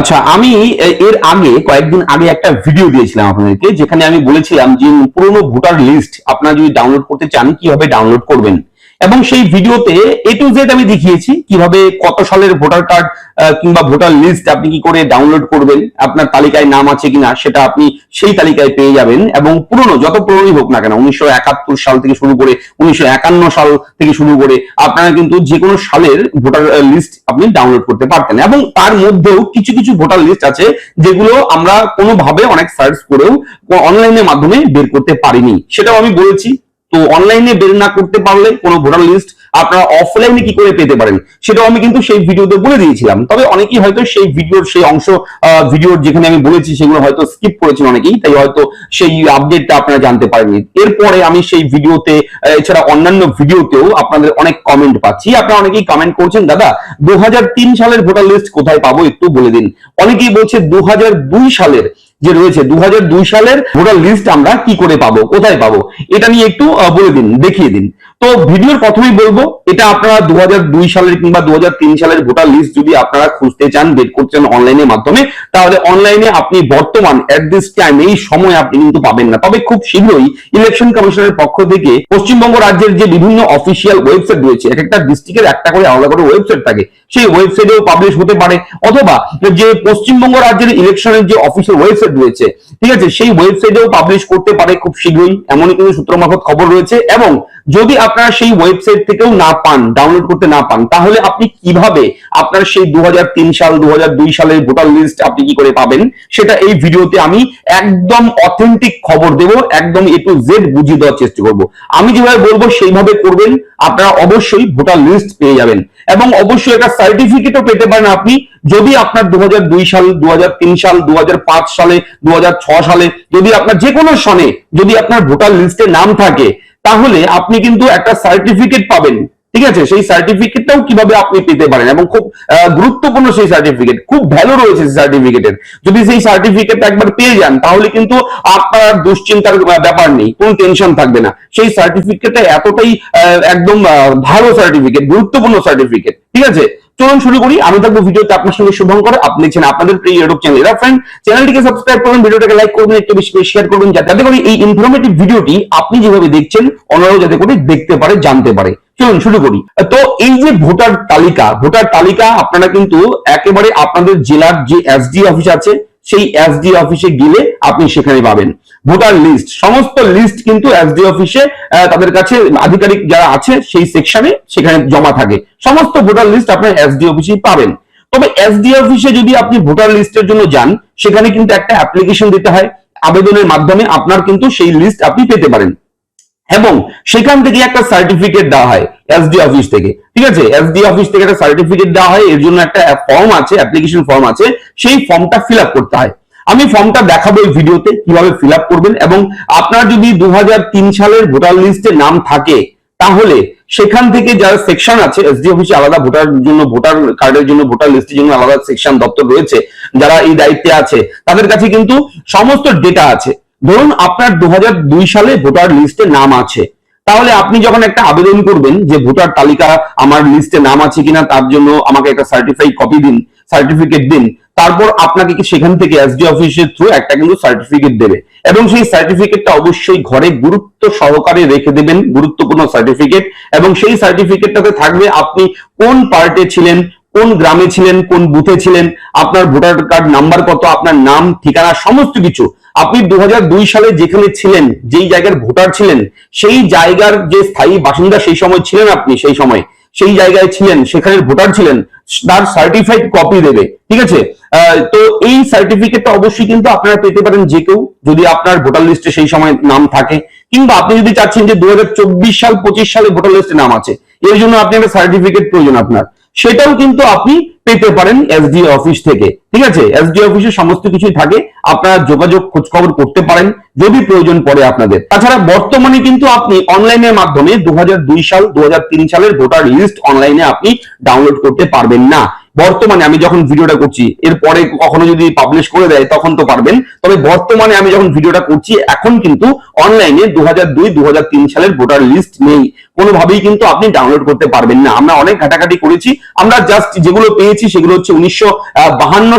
আচ্ছা আমি এর আগে, কয়েকদিন আগে একটা ভিডিও দিয়েছিলাম আপনাদেরকে, যেখানে আমি বলেছিলাম যে পুরোনো ভোটার লিস্ট আপনারা যদি ডাউনলোড করতে চান, কীভাবে ডাউনলোড করবেন? এবং সেই ভিডিওতে এ টু জেড আমি দেখিয়েছি কীভাবে কত সালের ভোটার কার্ড কিংবা ভোটার লিস্ট আপনি কি করে ডাউনলোড করবেন, আপনার তালিকায় নাম আছে কিনা সেটা আপনি সেই তালিকায় পেয়ে যাবেন এবং পুরনো, যত পুরনোই হোক না কেন, উনিশশো একাত্তর সাল থেকে শুরু করে উনিশশো একান্ন সাল থেকে শুরু করে আপনারা কিন্তু যে কোনো সালের ভোটার লিস্ট আপনি ডাউনলোড করতে পারতেন এবং তার মধ্যেও কিছু কিছু ভোটার লিস্ট আছে যেগুলো আমরা কোনোভাবে অনেক সার্চ করেও অনলাইনের মাধ্যমে বের করতে পারিনি। সেটাও আমি বলেছি। তো অনলাইনে বের না করতে পারলে কোনো ভোটার লিস্ট আপনারা অফলাইনে কি করে পেতে পারেন? সেটাও আমি কিন্তু সেই ভিডিওতে বলে দিয়েছিলাম। তবে অনেকেই হয়তো সেই ভিডিওর, সেই অংশ ভিডিওর যেখানে আমি বলেছি সেগুলো হয়তো স্কিপ করেছেন অনেকেই, তাই হয়তো সেই আপডেটটা আপনারা জানতে পারেননি। এরপরে আমি সেই ভিডিওতে এছাড়া অন্যান্য ভিডিওতেও আপনাদের অনেক কমেন্ট পাচ্ছি। আপনারা অনেকেই কমেন্ট করছেন, দাদা দু হাজার তিন সালের ভোটার লিস্ট কোথায় পাবো? একটু বলে দিন। অনেকেই বলছে দু হাজার দুই সালের। যে রয়েছে দু হাজার দুই সালের ভোটার লিস্ট আমরা কি করে পাবো, কোথায় পাবো, এটা নিয়ে একটু বলে দিন, দেখিয়ে দিন। তো ভিডিওর প্রথমেই বলব, এটা আপনারা দু হাজার দুই সালের কিংবা দুহাজার তিন সালের ভোটার লিস্ট যদি আপনারা খুঁজতে চান, বের করছেন অনলাইনের মাধ্যমে, তাহলে অনলাইনে আপনি বর্তমান এট দিস টাইম এই সময় আপনি কিন্তু পাবেন না। তবে খুব শীঘ্রই ইলেকশন কমিশনের পক্ষ থেকে পশ্চিমবঙ্গ রাজ্যের যে বিভিন্ন অফিসিয়াল ওয়েবসাইট রয়েছে, এক একটা ডিস্ট্রিক্টের একটা করে আলাদা করে ওয়েবসাইট থাকে সেই ওয়েবসাইটেও পাবলিশ হতে পারে। অথবা যে পশ্চিমবঙ্গ রাজ্যের ইলেকশনের যে অফিসিয়াল ওয়েবসাইট রয়েছে, ঠিক আছে, সেই ওয়েবসাইটেও পাবলিশ করতে পারে খুব শীঘ্রই। এমনই কিন্তু সূত্র মারফত খবর রয়েছে। এবং যদি আপনারা সেই ওয়েবসাইট থেকেও না পান ডাউনলোড করতে না পান, তাহলে আপনি কীভাবে আপনার সেই দু হাজার তিন সাল দু হাজার দুই সালের ভোটার লিস্ট আপনি কি করে পাবেন? সেটা এই ভিডিওতে আমি একদম অথেন্টিক খবর দেব, একদম এ টু জেড বুঝিয়ে দেওয়ার চেষ্টা করব। আমি যেভাবে বলব, সেইভাবে করবেন। আপনারা অবশ্যই ভোটার লিস্ট পেয়ে যাবেন। এবং অবশ্যই একটা সার্টিফিকেটও পেতে পারেন আপনি। যদি আপনার দু হাজার দুই সাল দু হাজার তিন সাল দু হাজার পাঁচ সালে, দুহাজার ছয় সালে, যদি আপনার যে কোনো সনে যদি আপনার ভোটার লিস্টে নাম থাকে, তাহলে আপনি কিন্তু একটা সার্টিফিকেট পাবেন। ঠিক আছে? সেই সার্টিফিকেটটাও কীভাবে আপনি পেতে পারেন? এবং খুব গুরুত্বপূর্ণ সেই সার্টিফিকেট খুব ভ্যালু রয়েছে সার্টিফিকেটের যদি সেই সার্টিফিকেট একবার পেয়ে যান, তাহলে কিন্তু আপনার দুশ্চিন্তার ব্যাপার নেই, কোনো টেনশন থাকবে না। সেই সার্টিফিকেটটা এতটাই একদম ভালো সার্টিফিকেট গুরুত্বপূর্ণ সার্টিফিকেট ঠিক আছে? চলুন শুরু করি। আমি থাকব ভিডিওতে আপনার সঙ্গে শুভঙ্কর। আপনি দেখছেন আপনাদের প্রিয় ইউটিউব চ্যানেল ফ্রেন্ড চ্যানেলটিকে সাবস্ক্রাইব করুন, ভিডিওটাকে লাইক করবেন একটু বেশি করে শেয়ার করবেন যাতে করে এই ইনফরমেটিভ ভিডিওটি আপনি যেভাবে দেখছেন, অন্যরাও যাতে করে দেখতে পারে, জানতে পারে। চলুন শুরু করি। তো এই যে ভোটার তালিকা ভোটার তালিকা আপনারা কিন্তু একেবারে আপনাদের জেলার যে এসডি অফিস আছে, সেই এসডি অফিসে গেলে আপনি সেখানে পাবেন। Voter list. সমস্ত লিস্ট কিন্তু এসডি অফিসে তাদের কাছে আধিকারিক যারা আছে, সেই সেকশনে সেখানে জমা থাকে। সমস্ত ভোটার লিস্ট আপনার এসডি অফিসেই পাবেন। তবে এসডি অফিসে যদি আপনি ভোটার লিস্টের জন্য যান, সেখানে কিন্তু একটা অ্যাপ্লিকেশন দিতে হয়। আবেদনের মাধ্যমে আপনার কিন্তু সেই লিস্ট আপনি পেতে পারেন। এবং সেখান থেকে একটা সার্টিফিকেট দেওয়া হয় এসডি অফিস থেকে। ঠিক আছে? এসডি অফিস থেকে একটা সার্টিফিকেট দেওয়া হয়। এর জন্য একটা ফর্ম আছে অ্যাপ্লিকেশন ফর্ম আছে। সেই ফর্মটা ফিল করতে হয়। আমি ফর্মটা দেখাবো এই ভিডিওতে কীভাবে ফিল করবেন এবং আপনার যদি দু হাজার তিন সালের ভোটার লিস্টে নাম থাকে, তাহলে সেখান থেকে যারা সেকশন আছে এসডি অফিসে আলাদা ভোটার জন্য ভোটার কার্ডের জন্য ভোটার লিস্টের জন্য আলাদা সেকশন দপ্তর রয়েছে, যারা এই দায়িত্বে আছে, তাদের কাছে কিন্তু সমস্ত ডেটা আছে। ধরুন আপনার দু হাজার দুই সালে ভোটার লিস্টে নাম আছে। তাহলে আপনি যখন একটা আবেদন করবেন যে ভোটার তালিকা আমার লিস্টে নাম আছে কিনা, তার জন্য আমাকে একটা সার্টিফাইড কপি দিন সার্টিফিকেট দিন তারপর আপনাকে কি সেখান থেকে এসডি অফিসের থ্রু একটা কিন্তু সার্টিফিকেট দেবে। এবং সেই সার্টিফিকেটটা অবশ্যই ঘরে গুরুত্ব সহকারে রেখে দেবেন, গুরুত্বপূর্ণ সার্টিফিকেট এবং সেই সার্টিফিকেটটাতে থাকবে আপনি কোন পার্টে ছিলেন, কোন গ্রামে ছিলেন, কোন বুথে ছিলেন, আপনার ভোটার কার্ড নাম্বার কত, আপনার নাম, ঠিকানা, সমস্ত কিছু। আপনি দু হাজার দুই সালে যেখানে ছিলেন, যেই জায়গার ভোটার ছিলেন, সেই জায়গার যে স্থায়ী বাসিন্দা সেই সময় ছিলেন আপনি, সেই সময়। সেই জায়গায় ছিলেন, সেখানের ভোটার ছিলেন, তার সার্টিফাইড কপি দেবে, ঠিক আছে? তো এই সার্টিফিকেটটা অবশ্যই কিন্তু আপনারা পেতে পারেন যে কেউ, যদি আপনার ভোটার লিস্টে সেই সময় নাম থাকে, কিংবা আপনি যদি চাচ্ছেন যে দু হাজার চব্বিশ সাল, পঁচিশ সালে ভোটার লিস্টে নাম আছে, এর জন্য আপনি একটা সার্টিফিকেট প্রয়োজন আপনার। সেটাও কিন্তু আপনি পেতে পারেন এসডি অফিস থেকে। ঠিক আছে? এসডি অফিসে সমস্ত কিছুই থাকে। আপনারা যোগাযোগ, খোঁজখবর করতে পারেন যদি প্রয়োজন পড়ে আপনাদের। তাছাড়া বর্তমানে কিন্তু আপনি অনলাইনের মাধ্যমে দু হাজার দুই সাল দু হাজার তিন সালের ভোটার লিস্ট অনলাইনে আপনি ডাউনলোড করতে পারবেন না। বর্তমানে আমি যখন ভিডিওটা করছি এরপরে কখনো যদি পাবলিশ করে দেয়, তখন তো পারবেন। তবে বর্তমানে আমি যখন ভিডিওটা করছি, এখন কিন্তু অনলাইনে দু দু সালের ভোটার লিস্ট নেই। কোনোভাবেই কিন্তু আপনি ডাউনলোড করতে পারবেন না। আমরা অনেক ঘাটাঘাটি করেছি। আমরা জাস্ট যেগুলো পেয়েছি, সেগুলো হচ্ছে উনিশশো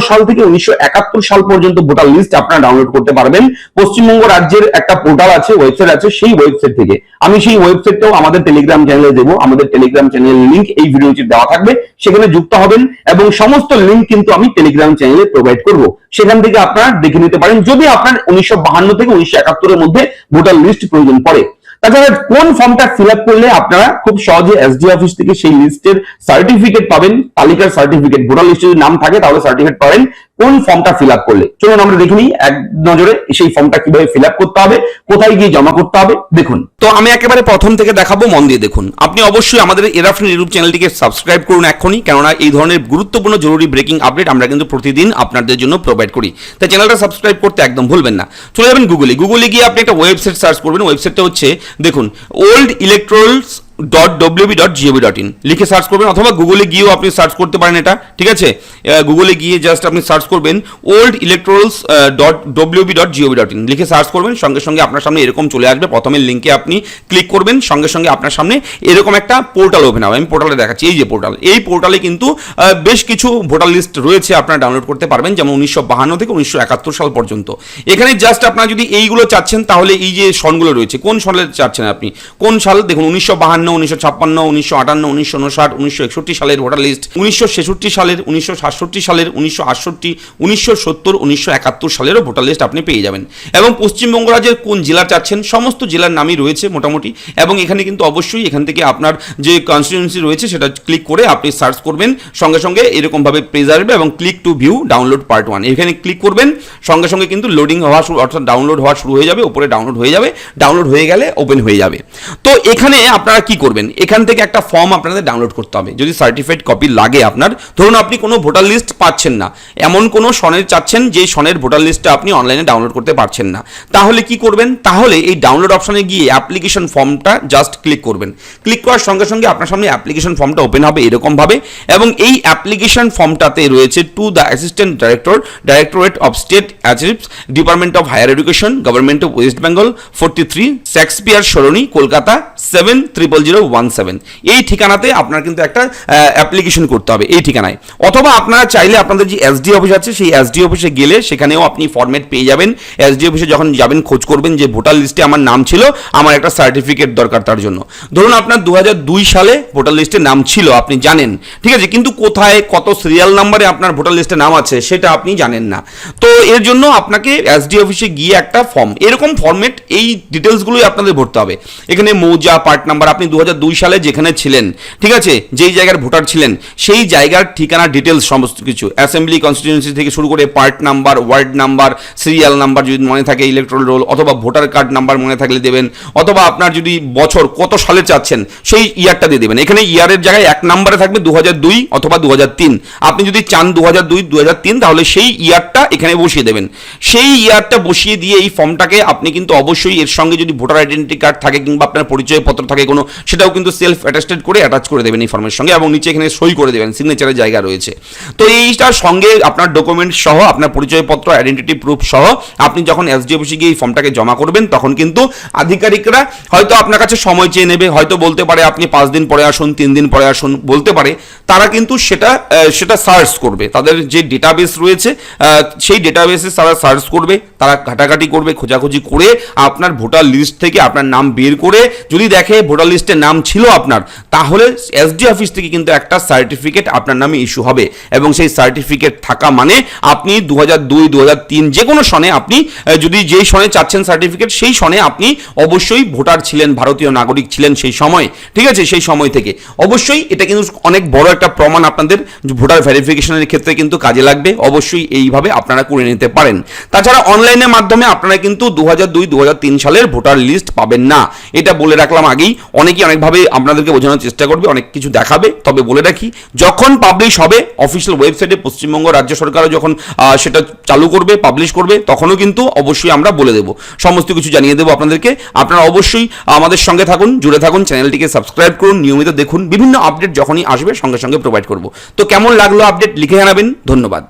সাল থেকে উনিশশো একাত্তর সাল পর্যন্ত ভোটার লিস্ট আপনারা ডাউনলোড করতে পারবেন। পশ্চিমবঙ্গ রাজ্যের একটা পোর্টাল আছে ওয়েবসাইট আছে, সেই ওয়েবসাইট থেকে। আমি সেই ওয়েবসাইটটাও আমাদের টেলিগ্রাম চ্যানেলে দেবো। আমাদের টেলিগ্রাম চ্যানেলের লিঙ্ক এই ভিডিওটি দেওয়া থাকবে। সেখানে যুক্ত হবেন এবং সমস্ত লিঙ্ক কিন্তু আমি টেলিগ্রাম চ্যানেলে প্রোভাইড করব। সেখান থেকে আপনারা দেখে নিতে পারেন। যদি আপনার উনিশশো থেকে উনিশশো একাত্তরের মধ্যে ভোটার লিস্ট প্রয়োজন পড়ে তাছাড়া কোন ফর্মটা ফিল আপ করলে আপনারা খুব সহজে এসডি অফিস থেকে সেই লিস্টের সার্টিফিকেট পাবেন, তালিকার সার্টিফিকেট ভোটার লিস্টে যদি নাম থাকে তাহলে সার্টিফিকেট পাবেন, কোন ফর্মটা ফিল আপ করলে? চলুন আমরা দেখে নিই, এক নজরে সেই ফর্মটা কীভাবে ফিল আপ করতে হবে, কোথায় গিয়ে জমা করতে হবে, দেখুন। তো আমি একেবারে প্রথম থেকে দেখাবো, মন দিয়ে দেখুন। আপনি অবশ্যই আমাদের এরাফিন ইউটিউব চ্যানেলটিকে সাবস্ক্রাইব করুন এখনই কেননা এই ধরনের গুরুত্বপূর্ণ জরুরি ব্রেকিং আপডেট আমরা কিন্তু প্রতিদিন আপনাদের জন্য প্রোভাইড করি। তাই চ্যানেলটা সাবস্ক্রাইব করতে একদম ভুলবেন না। চলে যাবেন গুগলে গুগলে গিয়ে আপনি একটা ওয়েবসাইট সার্চ করবেন। ওয়েবসাইটটা হচ্ছে দেখুন old electorals dot WB dot GOB dot in লিখে সার্চ করবেন অথবা গুগলে গিয়েও আপনি সার্চ করতে পারেন এটা, ঠিক আছে? গুগলে গিয়ে জাস্ট আপনি সার্চ করবেন old electorals dot WB dot GOB dot in লিখে সার্চ করবেন, সঙ্গে সঙ্গে আপনার সামনে এরকম চলে আসবে। প্রথমে লিঙ্কে আপনি ক্লিক করবেন, সঙ্গে সঙ্গে আপনার সামনে এরকম একটা পোর্টাল ওপেন হবে। আমি পোর্টালে দেখাচ্ছি, এই যে পোর্টাল এই পোর্টালে কিন্তু বেশ কিছু ভোটার লিস্ট রয়েছে, আপনারা ডাউনলোড করতে পারবেন, যেমন উনিশশো বাহান্ন থেকে উনিশশো একাত্তর সাল পর্যন্ত। এখানে জাস্ট আপনারা যদি এইগুলো চাচ্ছেন, তাহলে এই যে সনগুলো রয়েছে, কোন সালে চাচ্ছেন আপনি? কোন সাল? দেখুন, উনিশশো বাহান্ন উনিশশো ছাপ্পান্ন উনিশশো আটান্ন উনিশশো উনষাট উনিশশো একষট্টি সালের ভোটার লিস্ট উনিশশো ছেষট্টি সালের উনিশশো সাতষট্টি সালের উনিশশো আটষট্টি উনিশশো সত্তর উনিশশো একাত্তর সালেরও ভোটার লিস্ট আপনি পেয়ে যাবেন। এবং পশ্চিমবঙ্গ রাজ্যের কোন জেলা চাচ্ছেন? সমস্ত জেলার নামই রয়েছে মোটামুটি। এবং এখানে কিন্তু অবশ্যই এখান থেকে আপনার যে কনস্টিটিউন্সি রয়েছে সেটা ক্লিক করে আপনি সার্চ করবেন। সঙ্গে সঙ্গে এরকমভাবে পেজ এবং click to view download part one এখানে ক্লিক করবেন। সঙ্গে সঙ্গে কিন্তু লোডিং হওয়া শুরু, অর্থাৎ ডাউনলোড হওয়া শুরু হয়ে যাবে, উপরে ডাউনলোড হয়ে যাবে। ডাউনলোড হয়ে গেলে ওপেন হয়ে যাবে। তো এখানে আপনারা কি করবেন, এখান থেকে একটা ফর্ম আপনাদের ডাউনলোড করতে হবে। যদি সার্টিফাইড কপি লাগে আপনার, ধরুন আপনি কোনো ভোটার লিস্ট পাচ্ছেন না, এমন কোনো সনের চাচ্ছেন যে সনের ভোটার লিস্টটা আপনি অনলাইনে ডাউনলোড করতে পারছেন না। তাহলে কি করবেন? তাহলে এই ডাউনলোড অপশনে গিয়ে অ্যাপ্লিকেশন ফর্মটা জাস্ট ক্লিক করবেন। ক্লিক করার সঙ্গে সঙ্গে আপনার সামনে অ্যাপ্লিকেশন ফর্মটা ওপেন হবে এরকমভাবে এবং এই অ্যাপ্লিকেশন ফর্মটাতে রয়েছে to the assistant director directorate of state archives department of higher education government of West Bengal forty three Shakespeare Sarani Kolkata seven triple এই ঠিকানাতে আপনার কিন্তু একটা অ্যাপ্লিকেশন করতে হবে এই ঠিকানায়। অথবা আপনারা চাইলে আপনাদের যে এসডি অফিস আছে, সেই এসডি অফিসে গেলে সেখানেও আপনি ফর্মেট পেয়ে যাবেন। এসডি অফিসে যখন যাবেন, খোঁজ করবেন যে ভোটার লিস্টে আমার নাম ছিল, আমার একটা সার্টিফিকেট দরকার তার জন্য। ধরুন আপনার দু সালে ভোটার লিস্টে নাম ছিল, আপনি জানেন। ঠিক আছে, কিন্তু কোথায়, কত সিরিয়াল নাম্বারে আপনার ভোটার লিস্টে নাম আছে, সেটা আপনি জানেন না। তো এর জন্য আপনাকে এসডি অফিসে গিয়ে একটা ফর্ম এরকম ফর্মেট এই ডিটেলসগুলোই আপনাদের ভরতে হবে। এখানে মৌজা পার্ট নাম্বার আপনি দু হাজার দুই সালে যেখানে ছিলেন, ঠিক আছে? যেই জায়গার ভোটার ছিলেন, সেই জায়গার ঠিকানা ডিটেলস সমস্ত কিছু। অ্যাসেম্বলি কনস্টিটিউন্সি থেকে শুরু করে part number ward number serial number যদি মনে থাকে ইলেকট্রাল রোল অথবা ভোটার কার্ড নাম্বার মনে থাকলে দেবেন। অথবা আপনার যদি বছর কত সালে চাচ্ছেন, সেই ইয়ারটা দিয়ে দেবেন। এখানে ইয়ারের জায়গায় এক নাম্বারে থাকবে দু হাজার দুই অথবা দু হাজার তিন। আপনি যদি চান দু হাজার দুই দু তাহলে সেই ইয়ারটা এখানে বসিয়ে দেবেন। সেই ইয়ারটা বসিয়ে দিয়ে এই ফর্মটাকে আপনি কিন্তু অবশ্যই এর সঙ্গে যদি ভোটার আইডেন্টি কার্ড থাকে কিংবা আপনার পরিচয়পত্র থাকে কোনো সেটাও কিন্তু সেলফ অ্যাটাস্টেড করে অ্যাটাচ করে দেবেন এই ফর্মের সঙ্গে এবং নিচে এখানে সই করে দেবেন সিগনেচারের জায়গা রয়েছে। তো এইটার সঙ্গে আপনার ডকুমেন্ট সহ, আপনার পরিচয়পত্র আইডেন্টিটি প্রুফ সহ, আপনি যখন এসডি অফিসে গিয়ে এই ফর্মটাকে জমা করবেন, তখন কিন্তু আধিকারিকরা হয়তো আপনার কাছে সময় চেয়ে নেবে, হয়তো বলতে পারে আপনি পাঁচ দিন পরে আসুন, তিন দিন পরে আসুন, বলতে পারে। তারা কিন্তু সেটা সেটা সার্চ করবে। তাদের যে ডেটাবেস রয়েছে সেই ডেটাবেসে তারা সার্চ করবে, তারা ঘাটাঘাটি করবে, খোঁজাখুঁজি করে আপনার ভোটার লিস্ট থেকে আপনার নাম বের করে, যদি দেখে ভোটার লিস্টে নাম ছিল আপনার, তাহলে এসডি অফিস থেকে কিন্তু একটা সার্টিফিকেট আপনার নামে ইস্যু হবে। এবং সেই সার্টিফিকেট থাকা মানে আপনি দু হাজার দুই দু হাজার তিন যে কোনো সনে আপনি যদি যেই সনে চাচ্ছেন সার্টিফিকেট সেই সনে আপনি অবশ্যই ভোটার ছিলেন, ভারতীয় নাগরিক ছিলেন সেই সময়। ঠিক আছে? সেই সময় থেকে। অবশ্যই এটা কিন্তু অনেক বড় একটা প্রমাণ আপনাদের ভোটার ভেরিফিকেশনের ক্ষেত্রে কিন্তু কাজে লাগবে। অবশ্যই এইভাবে আপনারা করে নিতে পারেন। তাছাড়া অনলাইনের মাধ্যমে আপনারা কিন্তু দু হাজার দুই দু হাজার তিন সালের ভোটার লিস্ট পাবেন না। এটা বলে রাখলাম আগেই। অনেকেই অনেকভাবে আপনাদেরকে বোঝানোর চেষ্টা করবে, অনেক কিছু দেখাবে। তবে বলে রাখি, যখন পাবলিশ হবে অফিসিয়াল ওয়েবসাইটে পশ্চিমবঙ্গ রাজ্য সরকারও যখন সেটা চালু করবে পাবলিশ করবে, তখনও কিন্তু অবশ্যই আমরা বলে দেবো। সমস্ত কিছু জানিয়ে দেবো আপনাদেরকে। আপনারা অবশ্যই আমাদের সঙ্গে থাকুন, জুড়ে থাকুন, চ্যানেলটিকে সাবস্ক্রাইব করুন, নিয়মিত দেখুন, বিভিন্ন আপডেট যখনই আসবে, সঙ্গে সঙ্গে প্রোভাইড করব। তো কেমন লাগল আপডেট লিখে জানাবেন। ধন্যবাদ।